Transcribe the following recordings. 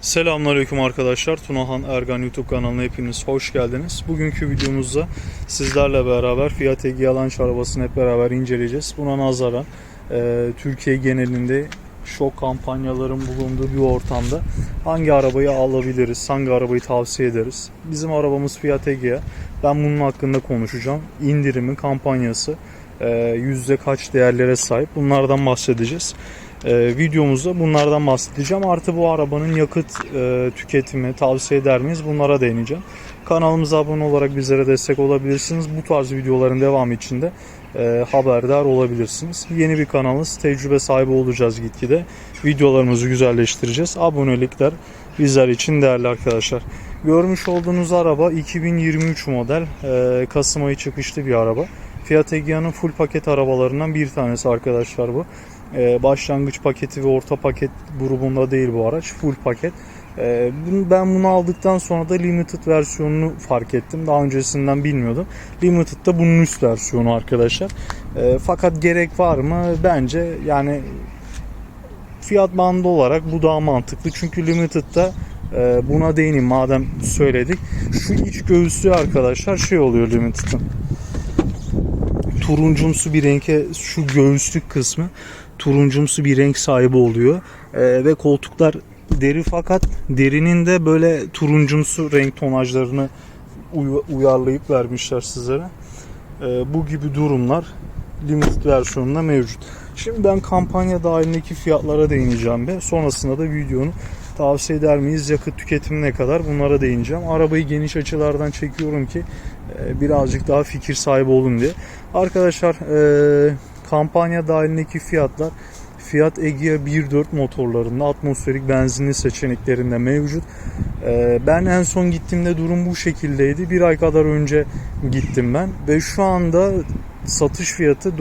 Selamünaleyküm arkadaşlar. Tunahan Ergan YouTube kanalına hepiniz hoş geldiniz. Bugünkü videomuzda sizlerle beraber Fiat Egea Launch arabasını hep beraber inceleyeceğiz. Buna nazaran e, Türkiye genelinde şok kampanyaların bulunduğu bir ortamda hangi arabayı alabiliriz, hangi arabayı tavsiye ederiz? Bizim arabamız Fiat Egea. Ben bunun hakkında konuşacağım. İndirimi, kampanyası, e, yüzde kaç değerlere sahip bunlardan bahsedeceğiz. Ee, videomuzda bunlardan bahsedeceğim. Artı bu arabanın yakıt e, tüketimi tavsiye eder miyiz? Bunlara değineceğim. Kanalımıza abone olarak bizlere destek olabilirsiniz. Bu tarz videoların devamı için de e, haberdar olabilirsiniz. Yeni bir kanalız. Tecrübe sahibi olacağız gitgide. Videolarımızı güzelleştireceğiz. Abonelikler bizler için değerli arkadaşlar. Görmüş olduğunuz araba 2023 model. E, Kasım ayı çıkışlı bir araba. Fiat Egea'nın full paket arabalarından bir tanesi arkadaşlar bu. Ee, başlangıç paketi ve orta paket grubunda değil bu araç. Full paket. Ee, ben bunu aldıktan sonra da limited versiyonunu fark ettim. Daha öncesinden bilmiyordum. Limited da bunun üst versiyonu arkadaşlar. Ee, fakat gerek var mı? Bence yani fiyat bandı olarak bu daha mantıklı. Çünkü limited'da e, buna değineyim madem söyledik. Şu iç göğüslü arkadaşlar şey oluyor limited'ın turuncumsu bir renke şu göğüslük kısmı turuncumsu bir renk sahibi oluyor. Ee, ve koltuklar deri fakat derinin de böyle turuncumsu renk tonajlarını uy- uyarlayıp vermişler sizlere. Ee, bu gibi durumlar limited versiyonunda mevcut. Şimdi ben kampanya dahilindeki fiyatlara değineceğim ve sonrasında da videonun tavsiye eder miyiz, yakıt tüketimi ne kadar bunlara değineceğim. Arabayı geniş açılardan çekiyorum ki e, birazcık daha fikir sahibi olun diye. Arkadaşlar e, kampanya dahilindeki fiyatlar Fiat Egea 1.4 motorlarında atmosferik benzinli seçeneklerinde mevcut. E, ben en son gittiğimde durum bu şekildeydi. Bir ay kadar önce gittim ben ve şu anda satış fiyatı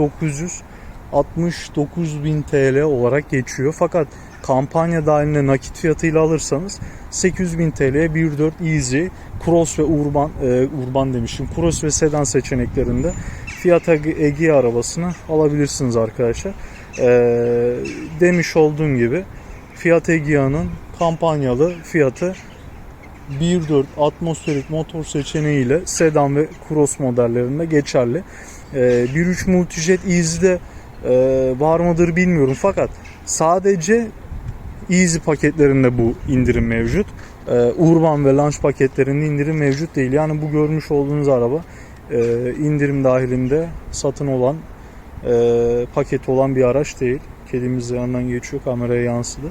969.000 TL olarak geçiyor. Fakat kampanya dahilinde nakit fiyatıyla alırsanız 800.000 TL'ye 1.4 Easy, Cross ve Urban, e, Urban demişim, Cross ve Sedan seçeneklerinde Fiat Egea arabasını alabilirsiniz arkadaşlar. E, demiş olduğum gibi Fiat Egea'nın kampanyalı fiyatı 1.4 atmosferik motor seçeneğiyle sedan ve cross modellerinde geçerli. Ee, 1.3 Multijet Easy'de e, var mıdır bilmiyorum fakat sadece Easy paketlerinde bu indirim mevcut. Ee, Urban ve Launch paketlerinde indirim mevcut değil. Yani bu görmüş olduğunuz araba e, indirim dahilinde satın olan e, paket olan bir araç değil. Kedimiz yanından geçiyor kameraya yansıdı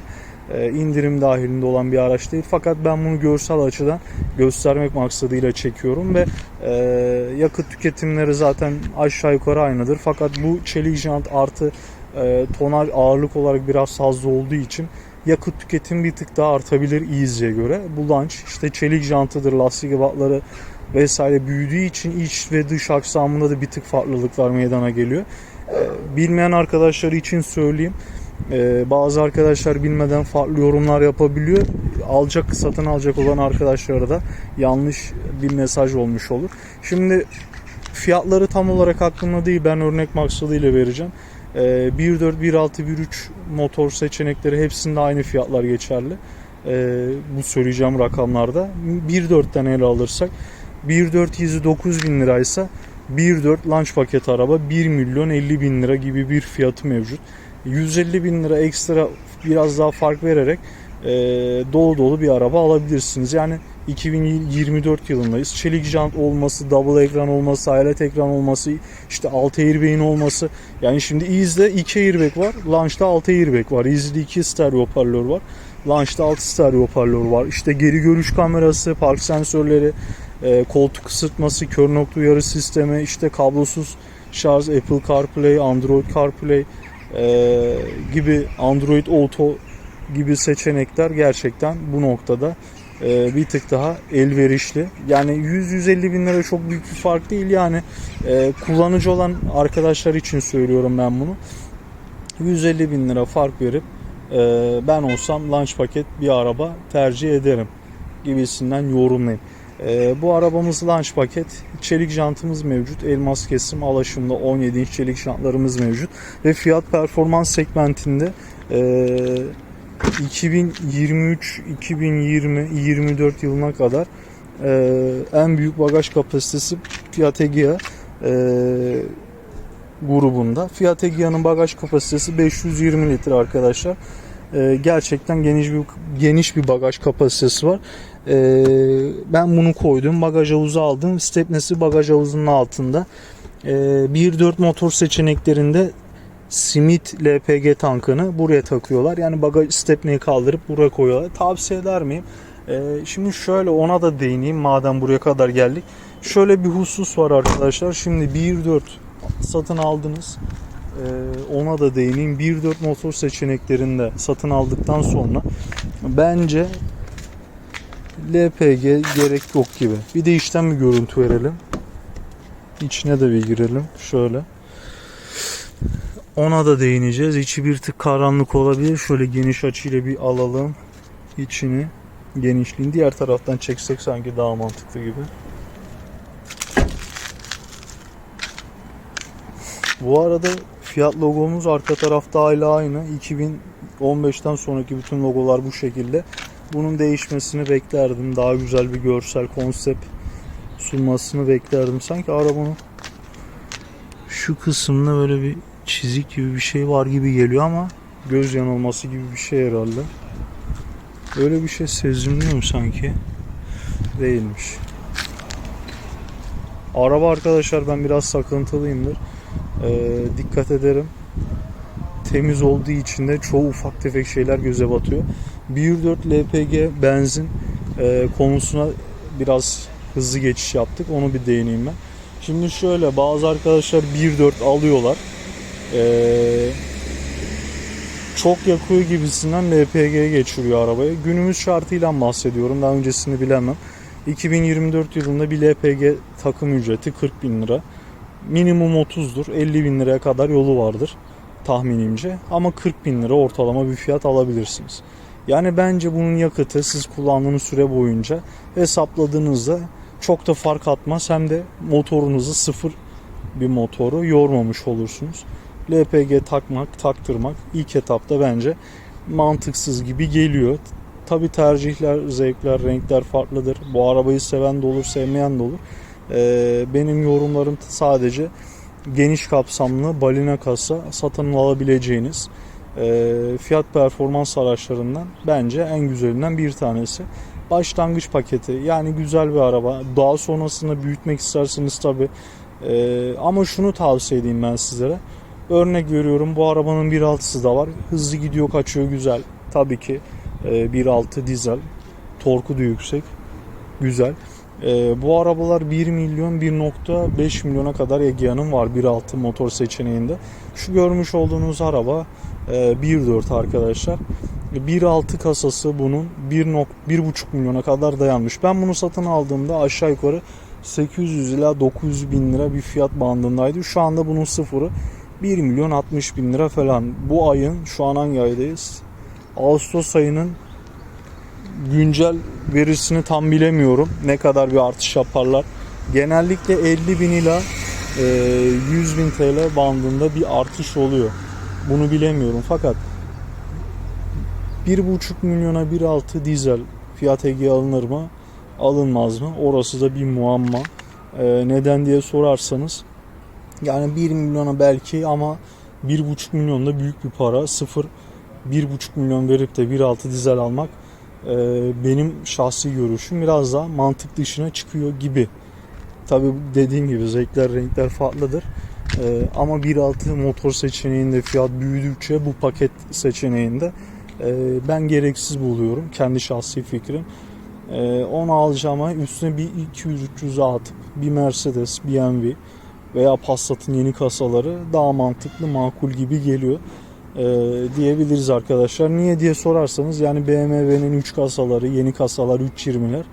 e, indirim dahilinde olan bir araç değil. Fakat ben bunu görsel açıdan göstermek maksadıyla çekiyorum ve e, yakıt tüketimleri zaten aşağı yukarı aynıdır. Fakat bu çelik jant artı e, tonaj ağırlık olarak biraz fazla olduğu için yakıt tüketimi bir tık daha artabilir Easy'ye göre. Bu launch işte çelik jantıdır, lastik ebatları vesaire büyüdüğü için iç ve dış aksamında da bir tık farklılıklar meydana geliyor. E, bilmeyen arkadaşlar için söyleyeyim. Ee, bazı arkadaşlar bilmeden farklı yorumlar yapabiliyor. Alacak, satın alacak olan arkadaşlara da yanlış bir mesaj olmuş olur. Şimdi fiyatları tam olarak aklımda değil. Ben örnek maksadıyla vereceğim. Ee, 1.4, 1.6, 1.3 motor seçenekleri hepsinde aynı fiyatlar geçerli. Ee, bu söyleyeceğim rakamlarda. 1.4'ten ele alırsak 1.4 izi 9 bin liraysa 1.4 launch paket araba 1 milyon 50 bin lira gibi bir fiyatı mevcut. 150 bin lira ekstra biraz daha fark vererek e, dolu dolu bir araba alabilirsiniz. Yani 2024 yılındayız. Çelik jant olması, double ekran olması, hayalet ekran olması, işte 6 airbag'in olması. Yani şimdi Ease'de 2 airbag var, Launch'ta 6 airbag var. Ease'de 2 stereo hoparlör var. Launch'ta 6 stereo hoparlör var. İşte geri görüş kamerası, park sensörleri, e, koltuk ısıtması, kör nokta uyarı sistemi, işte kablosuz şarj, Apple CarPlay, Android CarPlay, e, gibi Android Auto gibi seçenekler gerçekten bu noktada e, bir tık daha elverişli. Yani 100-150 bin lira çok büyük bir fark değil yani e, kullanıcı olan arkadaşlar için söylüyorum ben bunu. 150 bin lira fark verip e, ben olsam launch paket bir araba tercih ederim gibisinden yorumlayayım. E, bu arabamız launch paket. Çelik jantımız mevcut. Elmas kesim alaşımda 17 inç çelik jantlarımız mevcut. Ve fiyat performans segmentinde e, 2023 2020 24 yılına kadar e, en büyük bagaj kapasitesi Fiat Egea e, grubunda. Fiat Egea'nın bagaj kapasitesi 520 litre arkadaşlar. E, gerçekten geniş bir geniş bir bagaj kapasitesi var. E, ben bunu koydum. Bagaj havuzu aldım. Stepnesi bagaj havuzunun altında. E, 1.4 motor seçeneklerinde Simit LPG tankını buraya takıyorlar. Yani bagaj stepneyi kaldırıp buraya koyuyorlar. Tavsiye eder miyim? Ee, şimdi şöyle ona da değineyim madem buraya kadar geldik. Şöyle bir husus var arkadaşlar. Şimdi 1.4 satın aldınız. Ee, ona da değineyim. 1.4 motor seçeneklerinde satın aldıktan sonra bence LPG gerek yok gibi. Bir de içten bir görüntü verelim. İçine de bir girelim. Şöyle. Ona da değineceğiz. İçi bir tık karanlık olabilir. Şöyle geniş açıyla bir alalım içini. Genişliğini diğer taraftan çeksek sanki daha mantıklı gibi. Bu arada fiyat logomuz arka tarafta hala aynı. 2015'ten sonraki bütün logolar bu şekilde. Bunun değişmesini beklerdim. Daha güzel bir görsel konsept sunmasını beklerdim. Sanki arabanın şu kısımda böyle bir çizik gibi bir şey var gibi geliyor ama göz yanılması gibi bir şey herhalde. Öyle bir şey sezimliyorum sanki. Değilmiş. Araba arkadaşlar ben biraz sakıntılıyımdır. Ee, dikkat ederim. Temiz olduğu için de çoğu ufak tefek şeyler göze batıyor. 1.4 LPG benzin e, konusuna biraz hızlı geçiş yaptık. Onu bir değineyim ben. Şimdi şöyle bazı arkadaşlar 1.4 alıyorlar. Ee, çok yakıyor gibisinden LPG'ye geçiriyor arabayı. Günümüz şartıyla bahsediyorum. Daha öncesini bilemem. 2024 yılında bir LPG takım ücreti 40 bin lira. Minimum 30'dur. 50 bin liraya kadar yolu vardır tahminimce. Ama 40 bin lira ortalama bir fiyat alabilirsiniz. Yani bence bunun yakıtı siz kullandığınız süre boyunca hesapladığınızda çok da fark atmaz. Hem de motorunuzu sıfır bir motoru yormamış olursunuz. LPG takmak, taktırmak ilk etapta bence mantıksız gibi geliyor. Tabi tercihler, zevkler, renkler farklıdır. Bu arabayı seven de olur, sevmeyen de olur. Ee, benim yorumlarım sadece geniş kapsamlı balina kasa satın alabileceğiniz fiyat performans araçlarından bence en güzelinden bir tanesi. Başlangıç paketi yani güzel bir araba. Daha sonrasında büyütmek isterseniz tabi. Ee, ama şunu tavsiye edeyim ben sizlere. Örnek veriyorum bu arabanın 1.6'sı da var. Hızlı gidiyor kaçıyor güzel. Tabii ki e, 1.6 dizel. Torku da yüksek. Güzel. E, bu arabalar 1 milyon 1.5 milyona kadar Egea'nın var 1.6 motor seçeneğinde. Şu görmüş olduğunuz araba e, 1.4 arkadaşlar. 1.6 kasası bunun 1.5 milyona kadar dayanmış. Ben bunu satın aldığımda aşağı yukarı 800 ila 900 bin lira bir fiyat bandındaydı. Şu anda bunun sıfırı 1 milyon 60 bin lira falan. Bu ayın şu an hangi aydayız? Ağustos ayının güncel verisini tam bilemiyorum. Ne kadar bir artış yaparlar. Genellikle 50 bin ila 100 bin TL bandında bir artış oluyor. Bunu bilemiyorum fakat 1,5 milyona 1.6 dizel Fiat Egea alınır mı? Alınmaz mı? Orası da bir muamma. Ee, neden diye sorarsanız yani 1 milyona belki ama 1,5 milyon da büyük bir para. 0 1,5 milyon verip de 1.6 dizel almak e, benim şahsi görüşüm biraz daha mantık dışına çıkıyor gibi. Tabi dediğim gibi zevkler renkler farklıdır. E, ama 1.6 motor seçeneğinde fiyat büyüdükçe bu paket seçeneğinde e, ben gereksiz buluyorum. Kendi şahsi fikrim. E, onu alacağıma üstüne bir 200-300 atıp bir Mercedes, BMW veya Passat'ın yeni kasaları daha mantıklı, makul gibi geliyor e, diyebiliriz arkadaşlar. Niye diye sorarsanız yani BMW'nin 3 kasaları, yeni kasalar 320'ler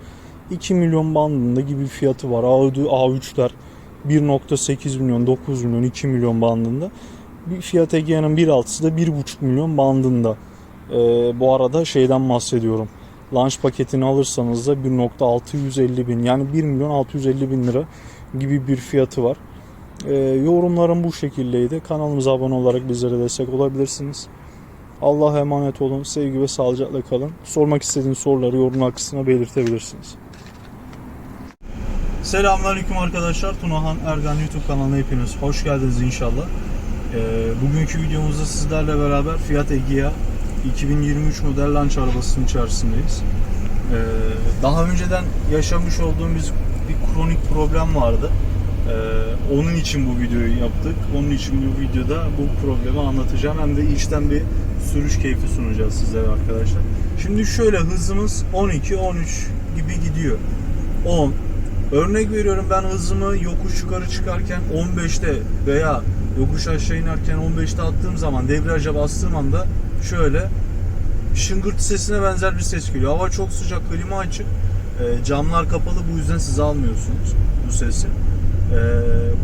2 milyon bandında gibi fiyatı var. Audi A3'ler 1.8 milyon, 9 milyon, 2 milyon bandında. Bir Fiat Egea'nın 1.6'sı da 1.5 milyon bandında. E, bu arada şeyden bahsediyorum. Launch paketini alırsanız da 1.650 bin yani 1 milyon 650 bin lira gibi bir fiyatı var. E, yorumlarım bu şekildeydi. Kanalımıza abone olarak bizlere destek olabilirsiniz. Allah'a emanet olun. Sevgi ve sağlıcakla kalın. Sormak istediğiniz soruları yorumlar kısmına belirtebilirsiniz. Selamünaleyküm arkadaşlar. Tunahan Ergan YouTube kanalına hepiniz hoş geldiniz inşallah. Ee, bugünkü videomuzda sizlerle beraber Fiat Egea 2023 model launch arabasının içerisindeyiz. Ee, daha önceden yaşamış olduğumuz bir kronik problem vardı. Ee, onun için bu videoyu yaptık. Onun için bu videoda bu problemi anlatacağım. Hem de içten bir sürüş keyfi sunacağız sizlere arkadaşlar. Şimdi şöyle hızımız 12-13 gibi gidiyor. 10. Örnek veriyorum ben hızımı yokuş yukarı çıkarken 15'te veya yokuş aşağı inerken 15'te attığım zaman debriyaja bastığım anda şöyle şıngırtı sesine benzer bir ses geliyor. Hava çok sıcak, klima açık. E, camlar kapalı bu yüzden siz almıyorsunuz bu sesi. E,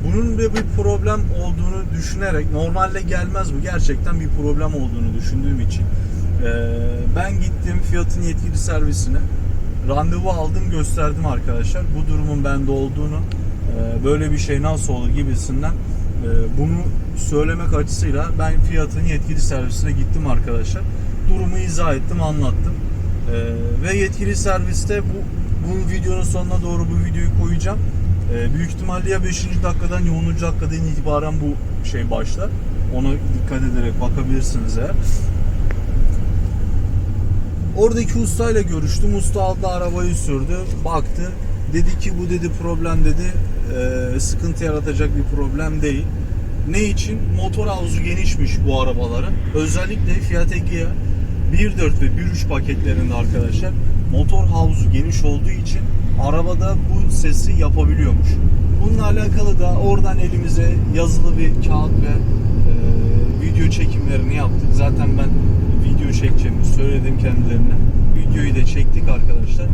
bunun da bir problem olduğunu düşünerek normalde gelmez bu. Gerçekten bir problem olduğunu düşündüğüm için e, ben gittim Fiat'ın yetkili servisine randevu aldım gösterdim arkadaşlar. Bu durumun bende olduğunu e, böyle bir şey nasıl olur gibisinden e, bunu söylemek açısıyla ben Fiat'ın yetkili servisine gittim arkadaşlar. Durumu izah ettim, anlattım. E, ve yetkili serviste bu, bu videonun sonuna doğru bu videoyu koyacağım. Büyük ihtimalle ya 5. dakikadan ya 10. dakikadan itibaren bu şey başlar. Ona dikkat ederek bakabilirsiniz eğer. Oradaki ustayla görüştüm. Usta aldı arabayı sürdü. Baktı. Dedi ki bu dedi problem dedi. e, sıkıntı yaratacak bir problem değil. Ne için? Motor havuzu genişmiş bu arabaların. Özellikle Fiat Egea 1.4 ve 1.3 paketlerinde arkadaşlar motor havuzu geniş olduğu için arabada bu sesi yapabiliyormuş. Bununla alakalı da oradan elimize yazılı bir kağıt ve e, video çekimlerini yaptık. Zaten ben video çekeceğimi söyledim kendilerine. Videoyu da çektik arkadaşlar.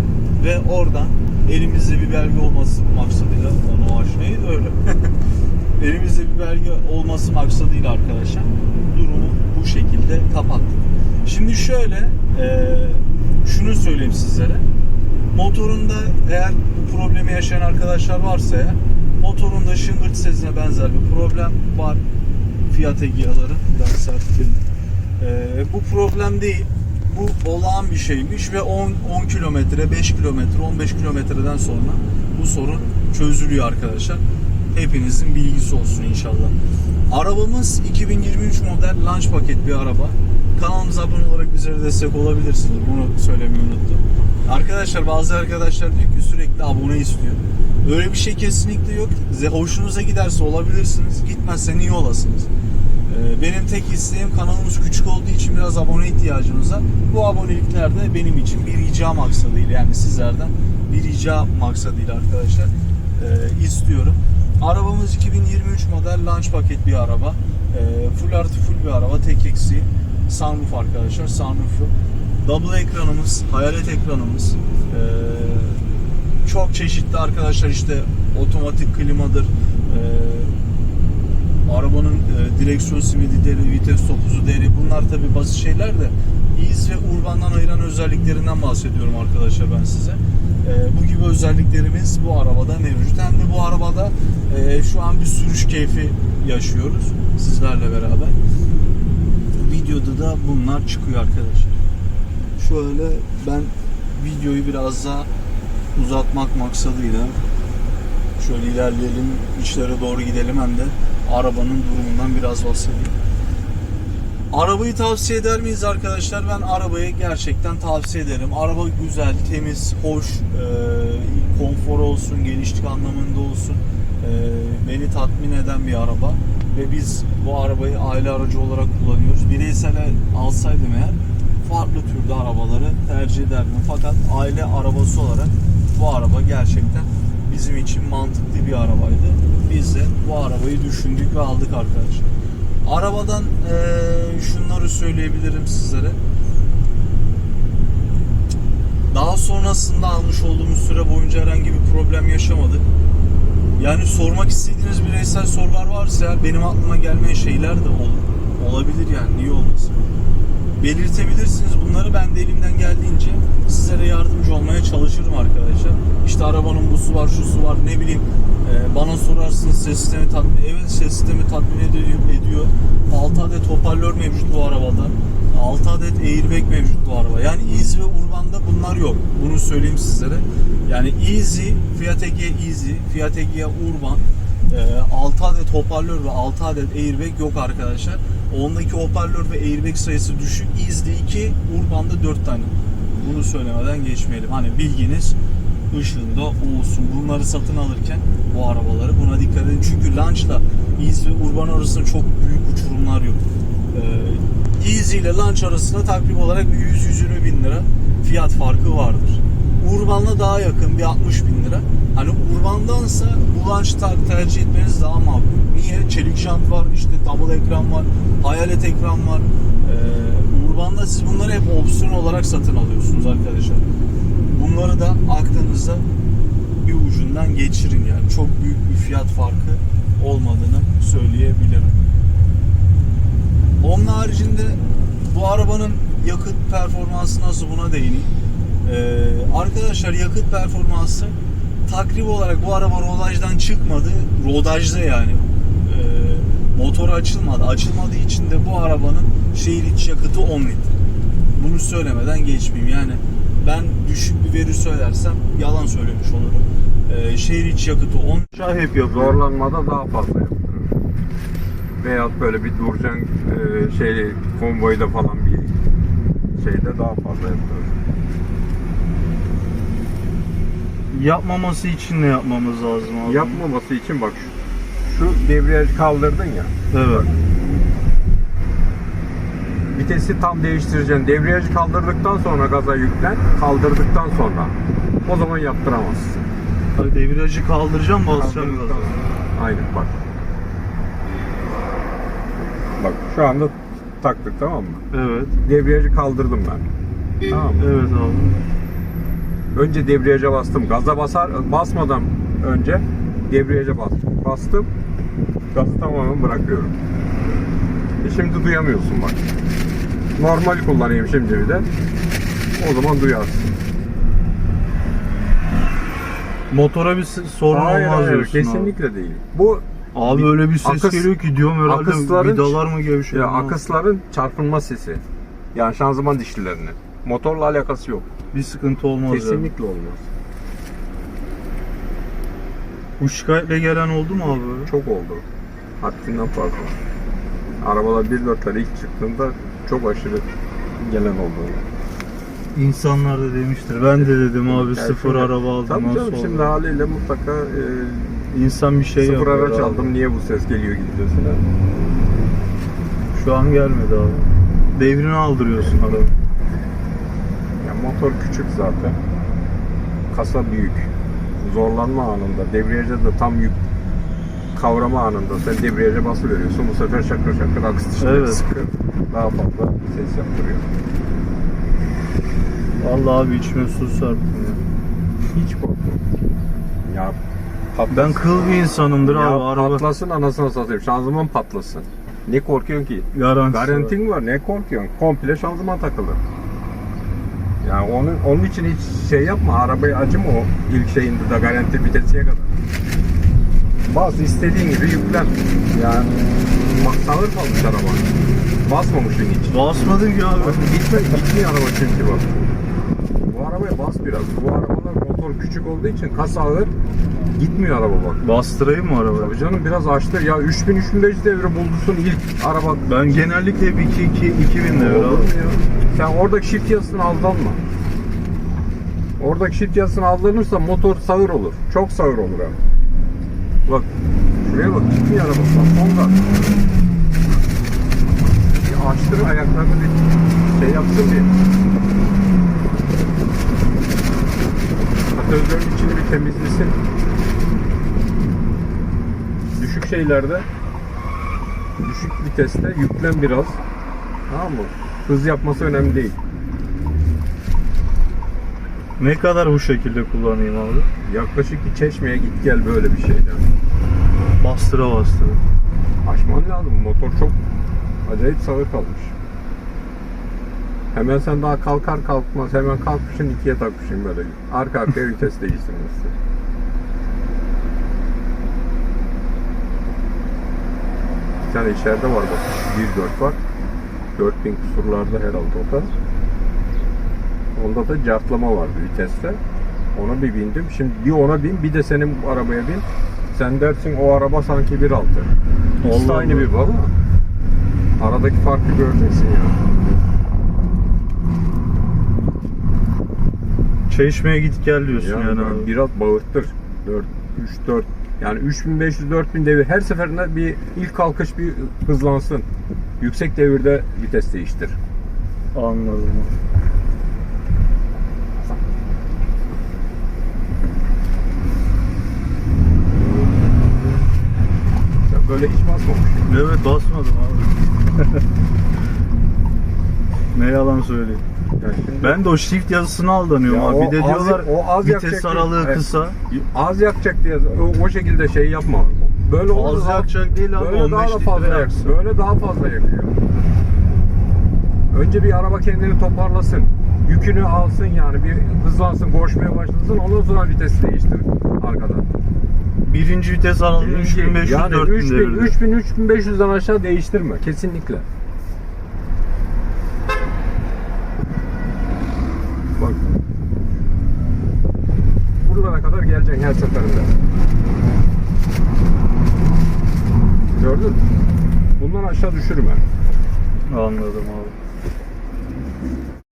Ve oradan elimizde bir belge olması maksadıyla lan o ağaç neydi öyle. elimizde bir belge olması maksadıyla arkadaşlar durumu bu şekilde kapattık. Şimdi şöyle e, şunu söyleyeyim sizlere. Motorunda eğer bu problemi yaşayan arkadaşlar varsa eğer motorunda şıngırt sesine benzer bir problem var. Fiat Egea'ların biraz sert kelime. Ee, bu problem değil. Bu olağan bir şeymiş ve 10, 10 kilometre, 5 kilometre, 15 kilometreden sonra bu sorun çözülüyor arkadaşlar. Hepinizin bilgisi olsun inşallah. Arabamız 2023 model launch paket bir araba. Kanalımıza abone olarak bizlere destek olabilirsiniz. Bunu söylemeyi unuttum. Arkadaşlar bazı arkadaşlar diyor ki sürekli abone istiyor. Öyle bir şey kesinlikle yok. Size hoşunuza giderse olabilirsiniz. Gitmezse niye olasınız? Ee, Benim tek isteğim kanalımız küçük olduğu için biraz abone ihtiyacımız var. Bu abonelikler de benim için bir rica maksadıyla yani sizlerden bir rica maksadıyla arkadaşlar e, istiyorum. Arabamız 2023 model launch paket bir araba. E, full artı full bir araba. Tek eksiği sunroof arkadaşlar. Sunroof'u. Double ekranımız, hayalet ekranımız. E, çok çeşitli arkadaşlar işte otomatik klimadır. E, arabanın e, direksiyon simidi deri, vites topuzu deri bunlar tabi basit şeyler de İz ve Urban'dan ayıran özelliklerinden bahsediyorum arkadaşlar ben size. E, bu gibi özelliklerimiz bu arabada mevcut. Hem de bu arabada e, şu an bir sürüş keyfi yaşıyoruz sizlerle beraber. Videoda da bunlar çıkıyor arkadaşlar. Şöyle ben videoyu biraz daha uzatmak maksadıyla şöyle ilerleyelim, içlere doğru gidelim hem de arabanın durumundan biraz bahsedeyim. Arabayı tavsiye eder miyiz arkadaşlar? Ben arabayı gerçekten tavsiye ederim. Araba güzel, temiz, hoş, e, konfor olsun, genişlik anlamında olsun. E, beni tatmin eden bir araba. Ve biz bu arabayı aile aracı olarak kullanıyoruz. Bireysel alsaydım eğer farklı türde arabaları tercih ederdim. Fakat aile arabası olarak bu araba gerçekten bizim için mantıklı bir arabaydı. Biz de bu arabayı düşündük ve aldık arkadaşlar. Arabadan eee, şunları söyleyebilirim sizlere. Daha sonrasında almış olduğumuz süre boyunca herhangi bir problem yaşamadık. Yani sormak istediğiniz bireysel sorular varsa benim aklıma gelmeyen şeyler de olur. Olabilir yani niye olmasın. Belirtebilirsiniz bunları ben de elimden geldiğince sizlere yardımcı çalışırım arkadaşlar. İşte arabanın busu var, şusu var ne bileyim e, bana sorarsınız ses sistemi tatmin evet ses sistemi tatmin ediyor, ediyor. 6 adet hoparlör mevcut bu arabada. 6 adet airbag mevcut bu araba. Yani Easy ve Urban'da bunlar yok. Bunu söyleyeyim sizlere. Yani Easy, Fiat Egea Easy, Fiat Egea Urban 6 adet hoparlör ve 6 adet airbag yok arkadaşlar. Ondaki hoparlör ve airbag sayısı düşük. Easy'de 2, Urban'da 4 tane. Bunu söylemeden geçmeyelim. Hani bilginiz ışığında olsun. Bunları satın alırken bu arabaları buna dikkat edin. Çünkü Launch'la Easy ve Urban arasında çok büyük uçurumlar yok. Ee, Easy ile Launch arasında takribi olarak bir 100-120 bin lira fiyat farkı vardır. Urban'la daha yakın bir 60 bin lira. Hani Urban'dansa bu Launch'ı ta- tercih etmeniz daha makul. Niye? Çelik jant var, işte double ekran var, hayalet ekran var. Ee, Urban'da siz bunları hep opsiyon olarak satın alıyorsunuz arkadaşlar. Bunları da aklınızda bir ucundan geçirin yani. Çok büyük bir fiyat farkı olmadığını söyleyebilirim. Onun haricinde bu arabanın yakıt performansı nasıl buna değineyim. Ee, arkadaşlar yakıt performansı takribi olarak bu araba rodajdan çıkmadı. Rodajda yani. Ee, motor açılmadı. Açılmadığı için de bu arabanın şehir içi yakıtı 10 litre. Bunu söylemeden geçmeyeyim. Yani ben düşük bir veri söylersem yalan söylemiş olurum. Ee, şehir içi yakıtı 10 Şah hep yapıyor. Zorlanmada daha fazla yaptırıyor. Veyahut böyle bir duracaksın e, şey konvoyda falan bir şeyde daha fazla yaptırıyor. Yapmaması için ne yapmamız lazım abi? Yapmaması için bak şu, şu debriyajı kaldırdın ya. Evet. Vitesi tam değiştireceksin. Debriyajı kaldırdıktan sonra gaza yüklen. Kaldırdıktan sonra. O zaman yaptıramazsın. Hadi debriyajı kaldıracağım basacağım gaza. Aynen bak. Bak şu anda taktık tamam mı? Evet. Debriyajı kaldırdım ben. Tamam mı? Evet abi. Önce debriyaja bastım. Gaza basar basmadan önce debriyaja bastım. Bastım. Gazı tamamen bırakıyorum. E şimdi duyamıyorsun bak. Normal kullanayım şimdi bir de. O zaman duyarsın. Motora bir sorun Hayır, olmaz hayır, diyorsun kesinlikle değil. Bu abi. Abi öyle bir ses Akıs- geliyor ki diyorum herhalde akısların- vidalar mı gevşiyor? ya, ama akısların çarpılma sesi. Yani şanzıman dişlilerinin. Motorla alakası yok. Bir sıkıntı olmaz yani. Kesinlikle olmaz. Bu şikayetle gelen oldu mu abi? Çok oldu. Haddinden fazla. Arabalar 1.4'ler ilk çıktığında çok aşırı gelen oldu. İnsanlar da demiştir. Ben de dedim abi Yani sıfır şimdi- araba aldım Tabii nasıl canım oldu? şimdi haliyle mutlaka e, İnsan bir şey sıfır yapıyor araç abi. aldım niye bu ses geliyor gidiyorsun? Şu an gelmedi abi. Devrini aldırıyorsun araba. Ya motor küçük zaten. Kasa büyük. Zorlanma anında, debriyaja da tam yük kavrama anında sen debriyaja bası veriyorsun. Bu sefer şakır şakır aks dişleri Evet. sıkıyor. Daha fazla ses yaptırıyor. Vallahi abi içime su. Hiç korkma. Ya patlasın. Ben kıl bir insanımdır ya abi. Araba patlasın anasını satayım. Şanzıman patlasın. Ne korkuyorsun ki? garantisi var. Garantin var. Ne korkuyorsun? Komple şanzıman takılır. Yani onun onun için hiç şey yapma. Arabayı acıma o ilk şeyinde de garanti vitesiye kadar. Bas istediğin gibi yüklen. Yani sağır kalmış araba. Basmamışsın hiç. Basmadın ki abi. Bak gitme, gitmiyor araba çünkü bak. Bu arabaya bas biraz. Bu arabalar motor küçük olduğu için kas ağır. Gitmiyor araba bak. Bastırayım mı arabayı? Tabii canım biraz açtır. Ya 3000-3500 devre buldusun ilk araba. Ben genellikle hep 2 2 2000 lira Olur mu abi. ya? Sen oradaki shift yazısını aldanma. Oradaki shift yazısını aldanırsa motor sağır olur. Çok sağır olur abi. Bak şuraya bak gitmiyor araba. Bak son gaz. Bir açtır ayaklarını bir şey yapsın bir. Katalizörün içini bir temizlesin. Düşük şeylerde düşük viteste yüklen biraz. Tamam mı? Hız yapması önemli değil. Ne kadar bu şekilde kullanayım abi? Yaklaşık bir çeşmeye git gel böyle bir şeyden. Bastıra bastıra. Aşman lazım. Motor çok acayip sağır kalmış. Hemen sen daha kalkar kalkmaz hemen kalkmışsın ikiye takmışsın böyle. Arka arkaya vites değiştirmesi. Bir tane içeride var bak. 1.4 var. 4000 kusurlarda herhalde o da. Onda da cartlama vardı viteste. Ona bir bindim. Şimdi bir ona bin bir de senin arabaya bin. Sen dersin o araba sanki 1.6. İkisi Allah aynı Allah. bir baba. Aradaki farkı göreceksin ya. Çay içmeye git gel diyorsun Yani, yani. abi. biraz bağırttır. 4 3 4 yani 3500 4000 devir her seferinde bir ilk kalkış bir hızlansın. Yüksek devirde vites değiştir. Anladım. Böyle hiç basmamışsın. Evet basmadım abi. ne yalan söyleyeyim. Ben de o shift yazısına aldanıyorum Ya abi. o Bir de az- diyorlar o az vites aralığı Evet. kısa. az yakacak diye o, o şekilde şey yapma. Böyle olursa Az yakacak değil abi. Böyle 15 daha da litre fazla yak. yaksın. Böyle daha fazla yakıyor. Önce bir araba kendini toparlasın. Yükünü alsın yani bir hızlansın, koşmaya başlasın. Ondan sonra vites değiştir arkadan. Birinci vites aralığı Birinci, 3500 yani 4000 3000, devirde. 3000 3500'den aşağı değiştirme kesinlikle. Bak. Buralara kadar geleceksin her seferinde. Gördün mü? Bundan aşağı düşürme. Anladım abi.